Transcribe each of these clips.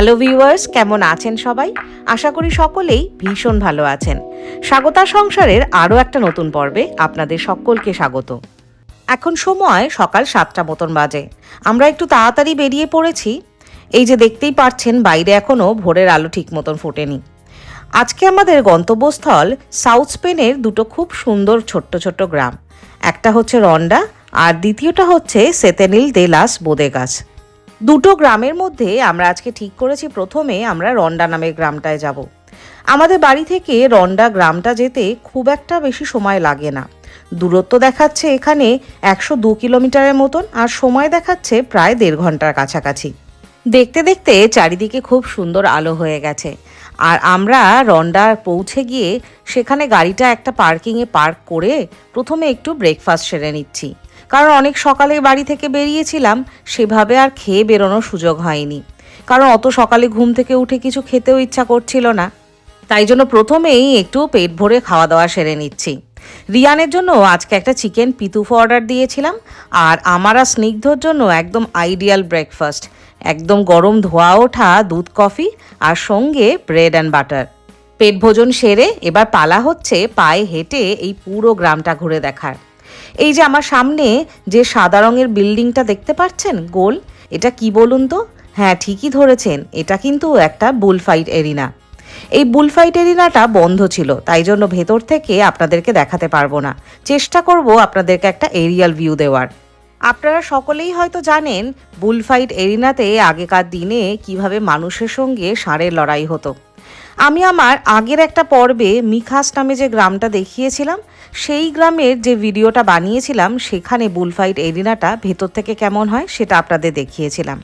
Hello viewers, কেমন আছেন সবাই? আশা করি সকলেই ভীষণ ভালো আছেন। স্বাগতা সংসারের আরও একটা নতুন পর্বে আপনাদের সকলকে স্বাগত। এখন সময় সকাল সাতটা মতন বাজে। আমরা একটু তাড়াতাড়ি বেরিয়ে পড়েছি। এই যে দেখতেই পাচ্ছেন বাইরে এখনও ভোরের আলো ঠিক মতন ফোটেনি। আজকে আমাদের গন্তব্যস্থল সাউথ স্পেনের দুটো খুব সুন্দর ছোট্ট ছোট্ট গ্রাম। একটা হচ্ছে রন্ডা, আর দ্বিতীয়টা হচ্ছে সেতেনিল দে লাস বোদেগাস। দুটো গ্রামের মধ্যে আমরা আজকে ঠিক করেছি, প্রথমে আমরা রন্ডা নামের গ্রামটায় যাব। আমাদের বাড়ি থেকে রন্ডা গ্রামটা যেতে খুব একটা বেশি সময় লাগে না। দূরত্ব দেখাচ্ছে এখানে একশো দু কিলোমিটারের মতন আর সময় দেখাচ্ছে প্রায় দেড় ঘণ্টার কাছাকাছি। দেখতে দেখতে চারিদিকে খুব সুন্দর আলো হয়ে গেছে। আর আমরা রন্ডার পৌঁছে গিয়ে সেখানে গাড়িটা একটা পার্কিংয়ে পার্ক করে প্রথমে একটু ব্রেকফাস্ট সেরে নিচ্ছি। কারণ অনেক সকালে বাড়ি থেকে বেরিয়েছিলাম, সেভাবে আর খেয়ে বেরোনোর সুযোগ হয়নি। কারণ অত সকালে ঘুম থেকে উঠে কিছু খেতেও ইচ্ছা করছিল না। তাই জন্য প্রথমেই একটু পেট ভরে খাওয়া দাওয়া সেরে নিচ্ছি। রিয়ানের জন্য আজকে একটা চিকেন পিতুফো অর্ডার দিয়েছিলাম, আর আমার আর স্নিগ্ধর জন্য একদম আইডিয়াল ব্রেকফাস্ট। একদম গরম ধোয়া ওঠা, দুধ, কফি, আর সঙ্গে ব্রেড অ্যান্ড বাটার। পেট ভোজন সেরে এবার পালা হচ্ছে পায়ে হেঁটে এই পুরো গ্রামটা ঘুরে দেখার। এই যে আমার সামনে যে সাদা রঙের বিল্ডিংটা দেখতে পাচ্ছেন, গোল, এটা কি বলুন তো? হ্যাঁ ঠিকই ধরেছেন, এটা কিন্তু একটা বুলফাইট এরিনা। এই বুলফাইট এরিনাটা বন্ধ ছিল, তাই জন্য ভেতর থেকে আপনাদেরকে দেখাতে পারব না। চেষ্টা করব আপনাদেরকে একটা এরিয়াল ভিউ দেওয়ার। আপনারা সকলেই হয়তো জানেন, বুলফাইট এরিনাতে আগেকার দিনে কীভাবে মানুষের সঙ্গে ষাঁড়ের লড়াই হতো। আমি আমার আগের একটা পর্বে মিখাস নামে যে গ্রামটা দেখিয়েছিলাম সেই গ্রামের যে ভিডিওটা বানিয়েছিলাম, সেখানে বুলফাইট এরিনাটা ভেতর থেকে কেমন হয় সেটা আপনাদের দেখিয়েছিলাম।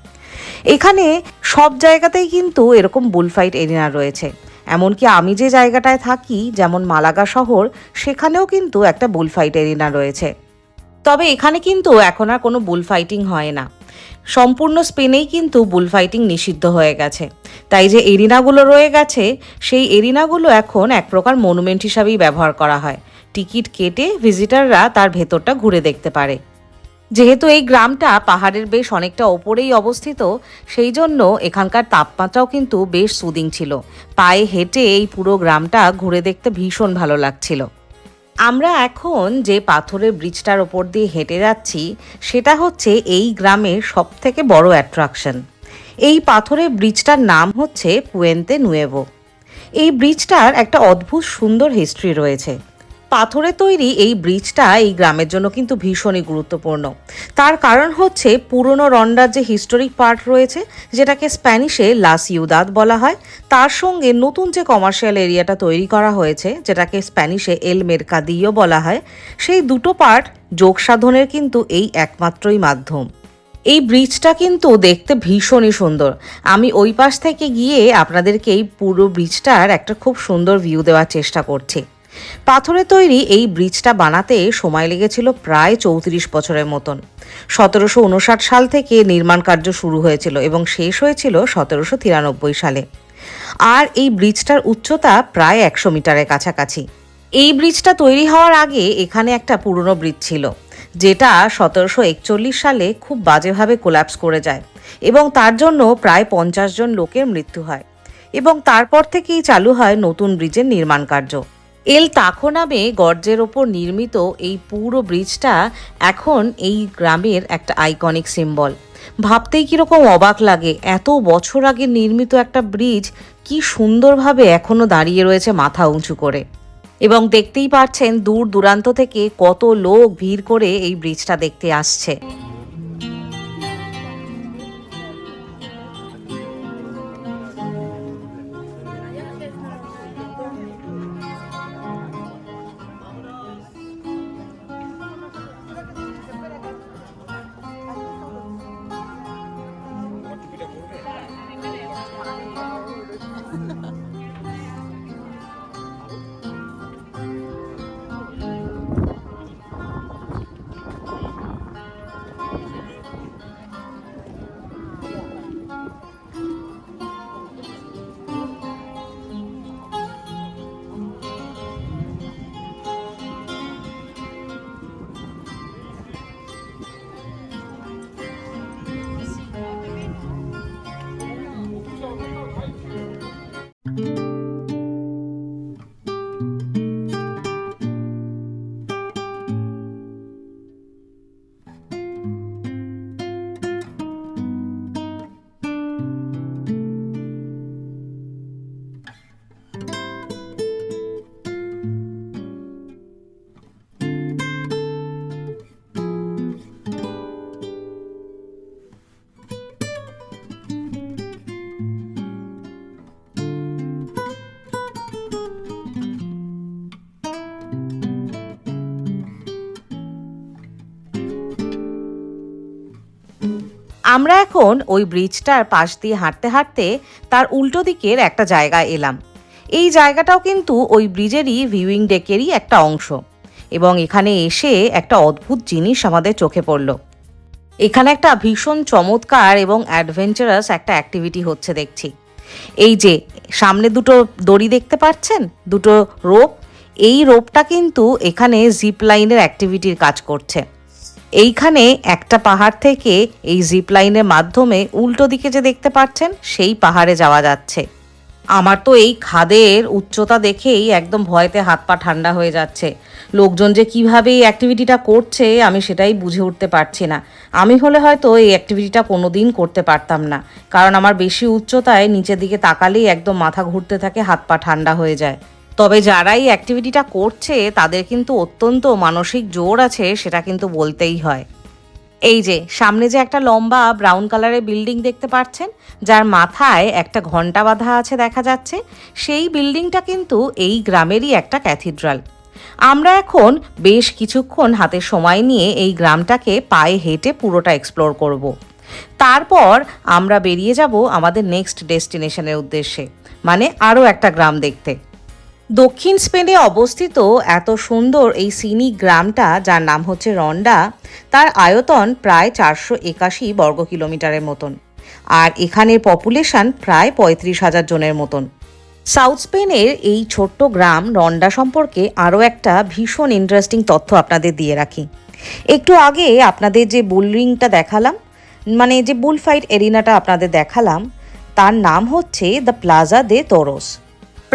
এখানে সব জায়গাতেই কিন্তু এরকম বুলফাইট এরিনা রয়েছে। এমনকি আমি যে জায়গাটায় থাকি, যেমন মালাগা শহর, সেখানেও কিন্তু একটা বুলফাইট এরিনা রয়েছে। তবে এখানে কিন্তু এখন আর কোনো বুল ফাইটিং হয় না। সম্পূর্ণ স্পেনেই কিন্তু বুল ফাইটিং নিষিদ্ধ হয়ে গেছে। তাই যে এরিনাগুলো রয়ে গেছে, সেই এরিনাগুলো এখন এক প্রকার মনুমেন্ট হিসাবেই ব্যবহার করা হয়। টিকিট কেটে ভিজিটাররা তার ভেতরটা ঘুরে দেখতে পারে। যেহেতু এই গ্রামটা পাহাড়ের বেশ অনেকটা ওপরেই অবস্থিত, সেই জন্য এখানকার তাপমাত্রাও কিন্তু বেশ সুদিং ছিল। পায়ে হেঁটে এই পুরো গ্রামটা ঘুরে দেখতে ভীষণ ভালো লাগছিল। আমরা এখন যে পাথরের ব্রিজটার ওপর দিয়ে হেঁটে যাচ্ছি, সেটা হচ্ছে এই গ্রামের সব থেকে বড় অ্যাট্রাকশন এই পাথরের ব্রিজটার নাম হচ্ছে পুয়েন্তে নুয়েভো এই ব্রিজটার একটা অদ্ভুত সুন্দর হিস্ট্রি রয়েছে। পাথরে তৈরি এই ব্রিজটা এই গ্রামের জন্য কিন্তু ভীষণই গুরুত্বপূর্ণ। তার কারণ হচ্ছে পুরনো রন্ডার যে হিস্টোরিক পার্ট রয়েছে, যেটাকে স্প্যানিশে লাস ইউদাদ বলা হয়, তার সঙ্গে নতুন যে কমার্শিয়াল এরিয়াটা তৈরি করা হয়েছে, যেটাকে স্প্যানিশে এল মেরকাদিও বলা হয়, সেই দুটো পার্ট যোগ সাধনের কিন্তু এই একমাত্রই মাধ্যম। এই ব্রিজটা কিন্তু দেখতে ভীষণই সুন্দর। আমি ওই পাশ থেকে গিয়ে আপনাদেরকে এই পুরো ব্রিজটার একটা খুব সুন্দর ভিউ দেওয়ার চেষ্টা করছি। পাথরে তৈরি এই ব্রিজটা বানাতে সময় লেগেছিল প্রায় চৌত্রিশ বছরের মতন। সতেরোশো উনষাট সাল থেকে নির্মাণ কার্য শুরু হয়েছিল এবং শেষ হয়েছিল সতেরোশো তিরানব্বই সালে। আর এই ব্রিজটার উচ্চতা প্রায় একশো মিটারের কাছাকাছি। এই ব্রিজটা তৈরি হওয়ার আগে এখানে একটা পুরনো ব্রিজ ছিল, যেটা সতেরোশো একচল্লিশ সালে খুব বাজেভাবে কোল্যাপস করে যায় এবং তার জন্য প্রায় পঞ্চাশ জন লোকের মৃত্যু হয় এবং তারপর থেকেই চালু হয় নতুন ব্রিজের নির্মাণ কার্য। এল তাখো নামে গর্জের ওপর নির্মিত এই পুরো ব্রিজটা এখন এই গ্রামের একটা আইকনিক সিম্বল ভাবতেই কীরকম অবাক লাগে, এত বছর আগে নির্মিত একটা ব্রিজ কি সুন্দরভাবে এখনও দাঁড়িয়ে রয়েছে মাথা উঁচু করে। এবং দেখতেই পাচ্ছেন দূর দূরান্ত থেকে কত লোক ভিড় করে এই ব্রিজটা দেখতে আসছে। আমরা এখন ওই ব্রিজটার পাশ দিয়ে হাঁটতে হাঁটতে তার উল্টো দিকের একটা জায়গায় এলাম। এই জায়গাটাও কিন্তু ওই ব্রিজেরই ভিউইং ডেকেরই একটা অংশ এবং এখানে এসে একটা অদ্ভুত জিনিস আমাদের চোখে পড়ল। এখানে একটা ভীষণ চমৎকার এবং অ্যাডভেঞ্চারাস একটা অ্যাক্টিভিটি হচ্ছে দেখছি। এই যে, সামনে দুটো দড়ি দেখতে পাচ্ছেন? দুটো রোপ এই রোপটা কিন্তু এখানে জিপ লাইনের অ্যাক্টিভিটির কাজ করছে। এইখানে একটা পাহাড় থেকে এই জিপ লাইনের মাধ্যমে উল্টো দিকে যে দেখতে পাচ্ছেন, সেই পাহাড়ে যাওয়া যাচ্ছে। আমার তো এই খাদের উচ্চতা দেখেই একদম ভয়তে হাত পা ঠান্ডা হয়ে যাচ্ছে। লোকজন যে কীভাবে এই অ্যাক্টিভিটিটা করছে, আমি সেটাই বুঝে উঠতে পারছি না। আমি হলে হয়তো এই অ্যাক্টিভিটিটা কোনো দিন করতে পারতাম না। কারণ আমার বেশি উচ্চতায় নিচের দিকে তাকালেই একদম মাথা ঘুরতে থাকে, হাত পা ঠান্ডা হয়ে যায়। তবে যারা এই অ্যাক্টিভিটিটা করছে, তাদের কিন্তু অত্যন্ত মানসিক জোর আছে, সেটা কিন্তু বলতেই হয়। এই যে, সামনে যে একটা লম্বা ব্রাউন কালারের বিল্ডিং দেখতে পাচ্ছেন, যার মাথায় একটা ঘণ্টা বাঁধা আছে দেখা যাচ্ছে, সেই বিল্ডিংটা কিন্তু এই গ্রামেরই একটা ক্যাথিড্রাল আমরা এখন বেশ কিছুক্ষণ হাতে সময় নিয়ে এই গ্রামটাকে পায়ে হেঁটে পুরোটা এক্সপ্লোর করব। তারপর আমরা বেরিয়ে যাব আমাদের নেক্সট ডেস্টিনেশনের উদ্দেশ্যে মানে আরও একটা গ্রাম দেখতে। দক্ষিণ স্পেনে অবস্থিত এত সুন্দর এই সিনি গ্রামটা, যার নাম হচ্ছে রন্ডা, তার আয়তন প্রায় চারশো একাশি বর্গ কিলোমিটারের মতন। আর এখানের পপুলেশন প্রায় পঁয়ত্রিশ হাজার জনের মতন। সাউথ স্পেনের এই ছোট্ট গ্রাম রন্ডা সম্পর্কে আরও একটা ভীষণ ইন্টারেস্টিং তথ্য আপনাদের দিয়ে রাখি। একটু আগে আপনাদের যে বুলরিংটা দেখালাম মানে যে বুল ফাইট এরিনাটা আপনাদের দেখালাম, তার নাম হচ্ছে দ্য প্লাজা দে তোরোস।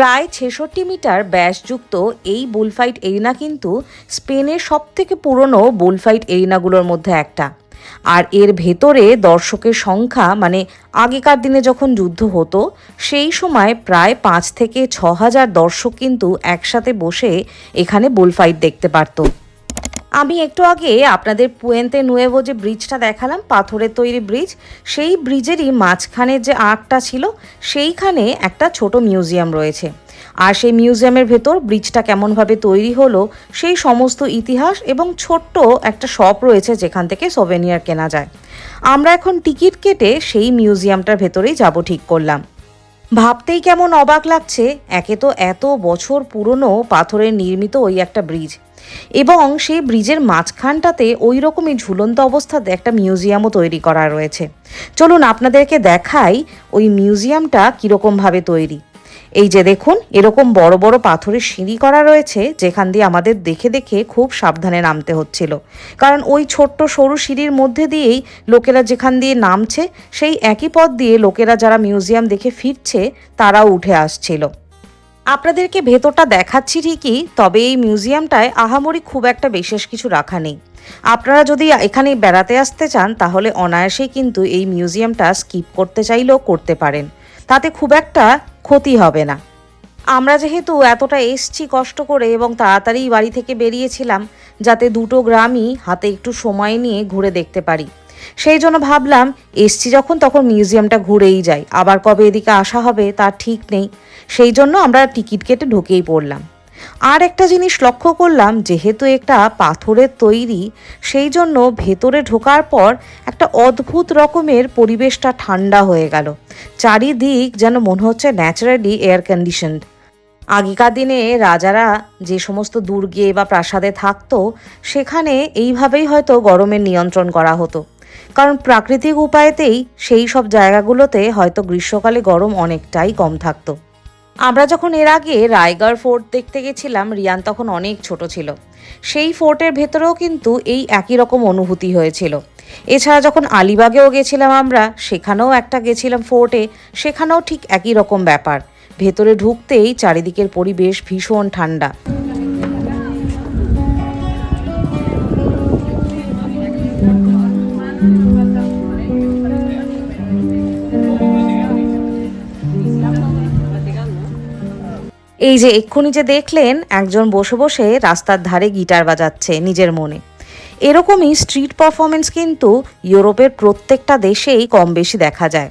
প্রায় ছেষট্টি মিটার ব্যাসযুক্ত এই বুলফাইট এরিনা কিন্তু স্পেনের সব থেকে পুরনো বুলফাইট এরিনাগুলোর মধ্যে একটা। আর এর ভেতরে দর্শকের সংখ্যা মানে আগেকার দিনে যখন যুদ্ধ হতো, সেই সময় প্রায় পাঁচ থেকে ছ হাজার দর্শক কিন্তু একসাথে বসে এখানে বুলফাইট দেখতে পারতো। আমি একটু আগে আপনাদের পুয়েন্তে নুয়েভো যে ব্রিজটা দেখালাম, পাথরের তৈরি ব্রিজ সেই ব্রিজেরই মাঝখানে যে আঁকটা ছিল, সেইখানে একটা ছোট মিউজিয়াম রয়েছে। আর সেই মিউজিয়ামের ভেতর ব্রিজটা কেমনভাবে তৈরি হলো, সেই সমস্ত ইতিহাস এবং ছোট্ট একটা শপ রয়েছে যেখান থেকে সোভেনিয়ার কেনা যায়। আমরা এখন টিকিট কেটে সেই মিউজিয়ামটার ভেতরেই যাব ঠিক করলাম। ভাবতেই কেমন অবাক লাগছে, একে তো এত বছর পুরনো পাথরের নির্মিত ওই একটা ব্রিজ এবং সেই ব্রিজের মাঝখানটাতে ওই রকমই ঝুলন্ত অবস্থাতে একটা মিউজিয়ামও তৈরি করা রয়েছে। চলুন আপনাদেরকে দেখাই ওই মিউজিয়ামটা কীরকমভাবে তৈরি। এই যে দেখুন, এরকম বড় বড় পাথরের সিঁড়ি করা রয়েছে, যেখান দিয়ে আমাদের দেখে দেখে খুব সাবধানে নামতে হচ্ছিল। কারণ ওই ছোট্ট সরু সিঁড়ির মধ্যে দিয়েই লোকেরা যেখান দিয়ে নামছে, সেই একই পথ দিয়ে লোকেরা যারা মিউজিয়াম দেখে ফিরছে, তারাও উঠে আসছিল। আপনাদেরকে ভেতরটা দেখাচ্ছি ঠিকই, তবে এই মিউজিয়ামটায় আহামরি খুব একটা বিশেষ কিছু রাখা নেই। আপনারা যদি এখানে বেড়াতে আসতে চান, তাহলে অনায়াসেই কিন্তু এই মিউজিয়ামটা স্কিপ করতে চাইলেও করতে পারেন। তাতে খুব একটা ক্ষতি হবে না। আমরা যেহেতু এতটা এসছি কষ্ট করে এবং তাড়াতাড়ি বাড়ি থেকে বেরিয়েছিলাম, যাতে দুটো গ্রামই হাতে একটু সময় নিয়ে ঘুরে দেখতে পারি। সেই জন্য ভাবলাম, এসছি যখন তখন মিউজিয়ামটা ঘুরেই যাই। আবার কবে এদিকে আসা হবে তার ঠিক নেই। সেই জন্য আমরা টিকিট কেটে ঢুকেই পড়লাম। আর একটা জিনিস লক্ষ্য করলাম, যেহেতু একটা পাথরের তৈরি, সেই জন্য ভেতরে ঢোকার পর একটা অদ্ভুত রকমের পরিবেশটা ঠান্ডা হয়ে গেল। চারিদিক যেন মনে হচ্ছে ন্যাচারালি এয়ার কন্ডিশনড। আগেকার দিনে রাজারা যে সমস্ত দুর্গে বা প্রাসাদে থাকতো, সেখানে এইভাবেই হয়তো গরমের নিয়ন্ত্রণ করা হতো। কারণ প্রাকৃতিক উপায়তেই সেই সব জায়গাগুলোতে হয়তো গ্রীষ্মকালে গরম অনেকটাই কম থাকতো। আমরা যখন এর আগে রায়গড় ফোর্ট দেখতে গেছিলাম, রিয়ান তখন অনেক ছোট ছিল। সেই ফোর্টের ভেতরেও কিন্তু এই একই রকম অনুভূতি হয়েছিল। এছাড়া যখন আলিবাগেও গেছিলাম আমরা, সেখানেও একটা গেছিলাম ফোর্টে, সেখানেও ঠিক একই রকম ব্যাপার। ভেতরে ঢুকতেই চারিদিকের পরিবেশ ভীষণ ঠান্ডা। এই যে এক্ষুনি যে দেখলেন, একজন বসে বসে রাস্তার ধারে গিটার বাজাচ্ছে নিজের মনে। এরকমই স্ট্রিট পারফরমেন্স কিন্তু ইউরোপের প্রত্যেকটা দেশেই কম বেশি দেখা যায়।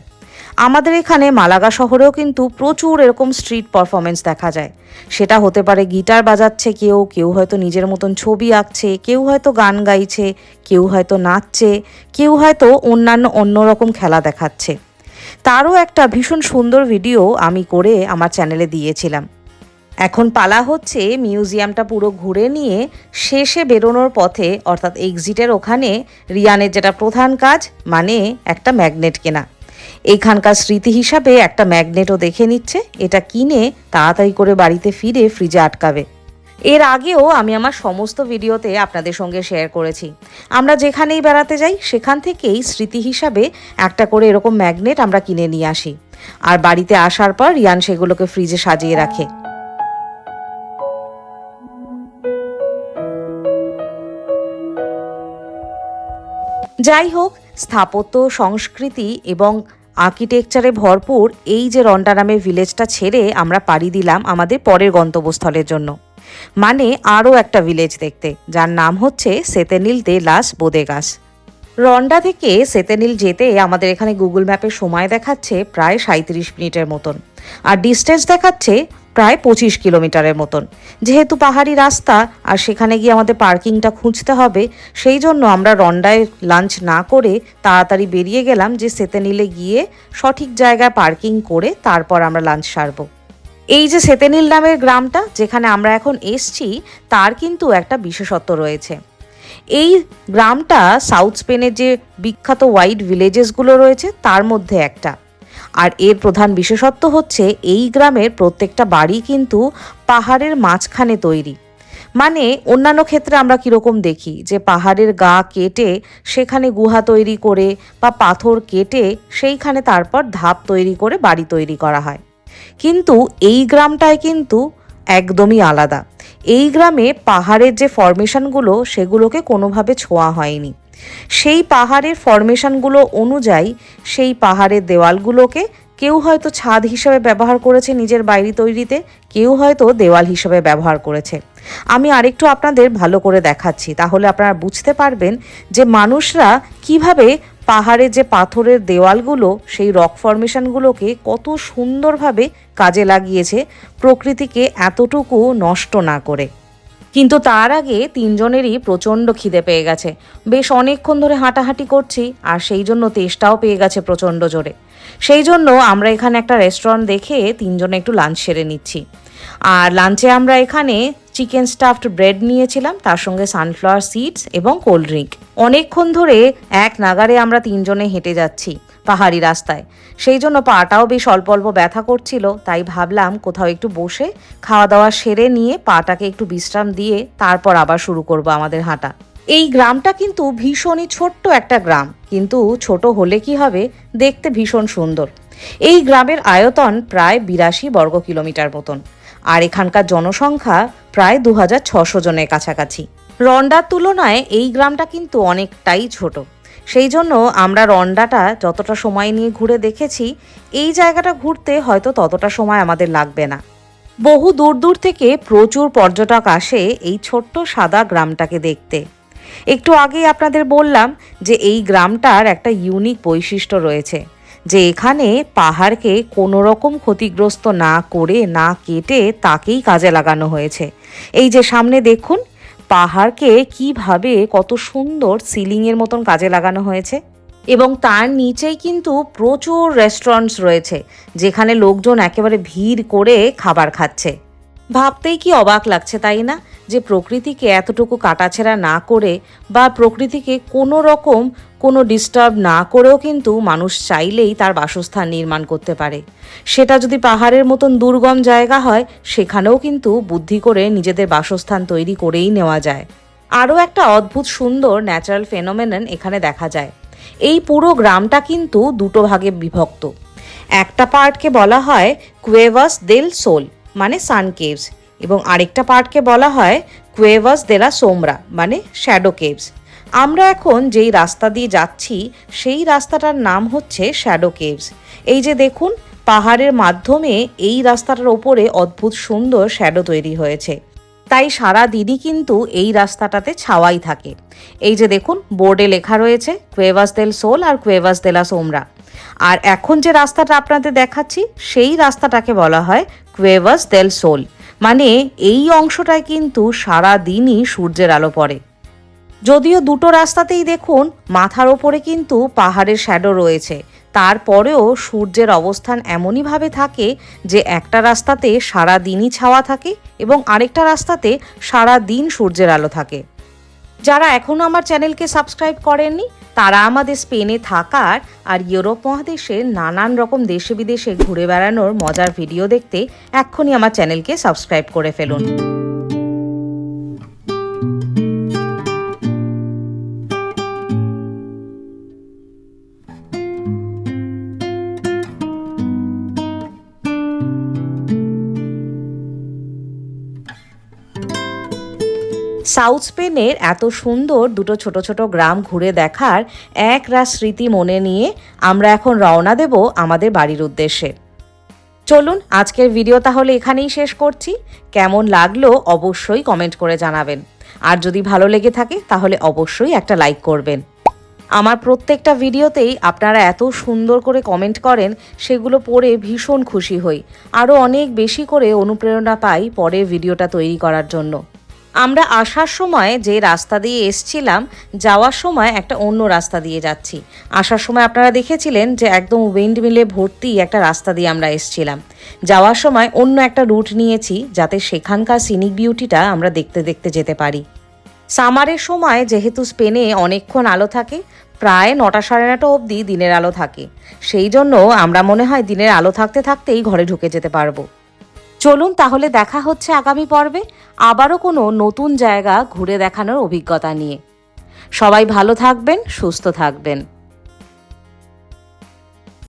আমাদের এখানে মালাগা শহরেও কিন্তু প্রচুর এরকম স্ট্রিট পারফরমেন্স দেখা যায়। সেটা হতে পারে গিটার বাজাচ্ছে কেউ কেউ হয়তো নিজের মতন ছবি আঁকছে, কেউ হয়তো গান গাইছে, কেউ হয়তো নাচছে, কেউ হয়তো অন্যান্য অন্যরকম খেলা দেখাচ্ছে। তারও একটা ভীষণ সুন্দর ভিডিও আমি করে আমার চ্যানেলে দিয়েছিলাম। এখন পালা হচ্ছে মিউজিয়ামটা পুরো ঘুরে নিয়ে শেষে বেরোনোর পথে, অর্থাৎ এক্সিটের ওখানে রিয়ানের যেটা প্রধান কাজ মানে একটা ম্যাগনেট কেনা। এইখানকার স্মৃতি হিসাবে একটা ম্যাগনেটও দেখে নিচ্ছে, এটা কিনে তাড়াতাড়ি করে বাড়িতে ফিরে ফ্রিজে আটকাবে। এর আগেও আমি আমার সমস্ত ভিডিওতে আপনাদের সঙ্গে শেয়ার করেছি। আমরা যেখানেই বেড়াতে যাই, সেখান থেকেই স্মৃতি হিসাবে একটা করে এরকম ম্যাগনেট আমরা কিনে নিয়ে আসি। আর বাড়িতে আসার পর রিয়ান সেগুলোকে ফ্রিজে সাজিয়ে রাখে। যাই হোক স্থাপত্য, সংস্কৃতি এবং আর্কিটেকচারে ভরপুর এই যে রন্ডা নামের ভিলেজটা ছেড়ে আমরা পাড়ি দিলাম আমাদের পরের গন্তব্যস্থলের জন্য। মানে আরও একটা ভিলেজ দেখতে, যার নাম হচ্ছে সেতেনিল দে লাস বোদেগাস। রন্ডা থেকে সেতেনিল যেতে আমাদের এখানে গুগল ম্যাপে সময় দেখাচ্ছে প্রায় সাঁত্রিশ মিনিটের মতন। আর ডিস্টেন্স দেখাচ্ছে প্রায় পঁচিশ কিলোমিটারের মতন। যেহেতু পাহাড়ি রাস্তা, আর সেখানে গিয়ে আমাদের পার্কিংটা খুঁজতে হবে, সেই জন্য আমরা রন্ডায় লাঞ্চ না করে তাড়াতাড়ি বেরিয়ে গেলাম যে সেতেনিলে গিয়ে সঠিক জায়গায় পার্কিং করে তারপর আমরা লাঞ্চ সারবো। এই যে সেতেনিল নামের গ্রামটা, যেখানে আমরা এখন এসছি, তার কিন্তু একটা বিশেষত্ব রয়েছে। এই গ্রামটা সাউথ স্পেনের যে বিখ্যাত হোয়াইট ভিলেজেসগুলো রয়েছে, তার মধ্যে একটা। আর এর প্রধান বিশেষত্ব হচ্ছে এই গ্রামের প্রত্যেকটা বাড়ি কিন্তু পাহাড়ের মাঝখানে তৈরি। মানে অন্যান্য ক্ষেত্রে আমরা কীরকম দেখি যে পাহাড়ের গা কেটে সেখানে গুহা তৈরি করে বা পাথর কেটে সেইখানে তারপর ধাপ তৈরি করে বাড়ি তৈরি করা হয়। কিন্তু এই গ্রামটায় কিন্তু একদমই আলাদা। এই গ্রামে পাহাড়ের যে ফরমেশনগুলো সেগুলোকে কোনোভাবে ছোঁয়া হয়নি। সেই পাহাড়ের ফরমেশনগুলো অনুযায়ী সেই পাহাড়ের দেওয়ালগুলোকে কেউ হয়তো ছাদ হিসেবে ব্যবহার করেছে নিজের বাইরে তৈরিতে, কেউ হয়তো দেওয়াল হিসেবে ব্যবহার করেছে। আমি আরেকটু আপনাদের ভালো করে দেখাচ্ছি, তাহলে আপনারা বুঝতে পারবেন যে মানুষরা কীভাবে পাহাড়ে যে পাথরের দেওয়ালগুলো, সেই রক ফরমেশনগুলোকে কত সুন্দরভাবে কাজে লাগিয়েছে, প্রকৃতিকে এতটুকু নষ্ট না করে। কিন্তু তার আগে তিনজনেরই প্রচণ্ড খিদে পেয়ে গেছে। বেশ অনেকক্ষণ ধরে হাঁটাহাঁটি করছি, আর সেই জন্য তেষ্টাও পেয়ে গেছে প্রচণ্ড জোরে। সেই জন্য আমরা এখানে একটা রেস্টুরেন্ট দেখে তিনজনে একটু লাঞ্চ সেরে নিচ্ছি। আর লাঞ্চে আমরা এখানে চিকেন স্টাফড ব্রেড নিয়েছিলাম, তার সঙ্গে সানফ্লাওয়ার সিডস এবং কোল্ড ড্রিঙ্ক অনেকক্ষণ ধরে এক নাগারে আমরা তিনজনে হেঁটে যাচ্ছি পাহাড়ি রাস্তায়। সেই জন্য পাটাও বেশ অল্প অল্প ব্যথা করছিল, তাই ভাবলাম কোথাও একটু বসে খাওয়া দাওয়া সেরে নিয়ে পাটাকে একটু বিশ্রাম দিয়ে তারপর আবার শুরু করব আমাদের হাঁটা। এই গ্রামটা কিন্তু ভীষণই ছোট্ট একটা গ্রাম, কিন্তু ছোট হলে কি হবে, দেখতে ভীষণ সুন্দর। এই গ্রামের আয়তন প্রায় বিরাশি বর্গ কিলোমিটার মতন। আর এখানকার জনসংখ্যা প্রায় দু হাজার ছশো জনের কাছাকাছি। রন্ডার তুলনায় এই গ্রামটা কিন্তু অনেকটাই ছোট। সেই জন্য আমরা রন্ডাটা যতটা সময় নিয়ে ঘুরে দেখেছি, এই জায়গাটা ঘুরতে হয়তো ততটা সময় আমাদের লাগবে না। বহু দূর দূর থেকে প্রচুর পর্যটক আসে এই ছোট্ট সাদা গ্রামটাকে দেখতে। একটু আগেই আপনাদের বললাম যে এই গ্রামটার একটা ইউনিক বৈশিষ্ট্য রয়েছে। যে এখানে পাহাড়কে কোনো রকম ক্ষতিগ্রস্ত না করে না কেটে তাকেই কাজে লাগানো হয়েছে। এই যে সামনে দেখুন, পাহাড়কে কীভাবে কত সুন্দর সিলিংয়ের মতন কাজে লাগানো হয়েছে। এবং তার নিচেই কিন্তু প্রচুর রেস্টুরেন্টস রয়েছে, যেখানে লোকজন একেবারে ভিড় করে খাবার খাচ্ছে। ভাবতেই কি অবাক লাগছে, তাই না? যে প্রকৃতিকে এতটুকু কাটাছেড়া না করে বা প্রকৃতিকে কোনো রকম কোনো ডিস্টার্ব না করেও কিন্তু মানুষ চাইলেই তার বাসস্থান নির্মাণ করতে পারে। সেটা যদি পাহাড়ের মতন দুর্গম জায়গা হয়, সেখানেও কিন্তু বুদ্ধি করে নিজেদের বাসস্থান তৈরি করেই নেওয়া যায়। আরও একটা অদ্ভুত সুন্দর ন্যাচারাল ফেনোমেনন এখানে দেখা যায়। এই পুরো গ্রামটা কিন্তু দুটো ভাগে বিভক্ত। একটা পার্টকে বলা হয় কুয়েভাস দেল সোল মানে সান কেভস এবং আরেকটা পার্টকে বলা হয় কুয়েভাস দেলা সোমরা মানে শ্যাডো কেভস আমরা এখন যেই রাস্তা দিয়ে যাচ্ছি, সেই রাস্তাটার নাম হচ্ছে শ্যাডো কেভস এই যে দেখুন, পাহাড়ের মাধ্যমে এই রাস্তাটার ওপরে অদ্ভুত সুন্দর শ্যাডো তৈরি হয়েছে। তাই সারা দিনই কিন্তু এই রাস্তাটাতে ছাওয়াই থাকে। এই যে দেখুন, বোর্ডে লেখা রয়েছে কুয়েভাস দেল সোল আর কুয়েভাস দেলা সোমরা আর এখন যে রাস্তাটা আপনাদের দেখাচ্ছি, সেই রাস্তাটাকে বলা হয় কুয়েভাস দেল সোল মানে এই অংশটায় কিন্তু সারা দিনই সূর্যের আলো পড়ে। যদিও দুটো রাস্তাতেই দেখুন, মাথার ওপরে কিন্তু পাহাড়ের শ্যাডো রয়েছে। তারপরেও সূর্যের অবস্থান এমনইভাবে থাকে যে একটা রাস্তাতে সারা দিনই ছাওয়া থাকে এবং আরেকটা রাস্তাতে সারা দিন সূর্যের আলো থাকে। যারা এখনও আমার চ্যানেলকে সাবস্ক্রাইব করেননি, তারা আমাদের স্পেনে থাকার আর ইউরোপ মহাদেশের নানান রকম দেশে বিদেশে ঘুরে বেড়ানোর মজার ভিডিও দেখতে এক্ষুনি আমার চ্যানেলকে সাবস্ক্রাইব করে ফেলুন। সাউথ স্পেনের এত সুন্দর দুটো ছোট ছোট গ্রাম ঘুরে দেখার এক রাস স্মৃতি মনে নিয়ে আমরা এখন রওনা দেব আমাদের বাড়ির উদ্দেশ্যে। চলুন, আজকের ভিডিও তাহলে এখানেই শেষ করছি। কেমন লাগল অবশ্যই কমেন্ট করে জানাবেন। আর যদি ভালো লেগে থাকে, তাহলে অবশ্যই একটা লাইক করবেন। আমার প্রত্যেকটা ভিডিওতেই আপনারা এত সুন্দর করে কমেন্ট করেন, সেগুলো পড়ে ভীষণ খুশি হই। আরও অনেক বেশি করে অনুপ্রেরণা পাই পরে ভিডিওটা তৈরি করার জন্য। আমরা আসার সময় যে রাস্তা দিয়ে এসছিলাম, যাওয়ার সময় একটা অন্য রাস্তা দিয়ে যাচ্ছি। আসার সময় আপনারা দেখেছিলেন যে একদম উইন্ড মিলে ভর্তি একটা রাস্তা দিয়ে আমরা এসছিলাম। যাওয়ার সময় অন্য একটা রুট নিয়েছি, যাতে সেখানকার সিনিক বিউটিটা আমরা দেখতে দেখতে যেতে পারি। সামারের সময় যেহেতু স্পেনে অনেকক্ষণ আলো থাকে, প্রায় নটা সাড়ে নটা অবধি দিনের আলো থাকে। সেই জন্য আমরা মনে হয় দিনের আলো থাকতে থাকতেই ঘরে ঢুকে যেতে পারব। চলুন তাহলে দেখা হচ্ছে আগামী পর্বে। আবারও কোনো নতুন জায়গা ঘুরে দেখানোর অভিজ্ঞতা নিয়ে। সবাই ভালো থাকবেন, সুস্থ থাকবেন।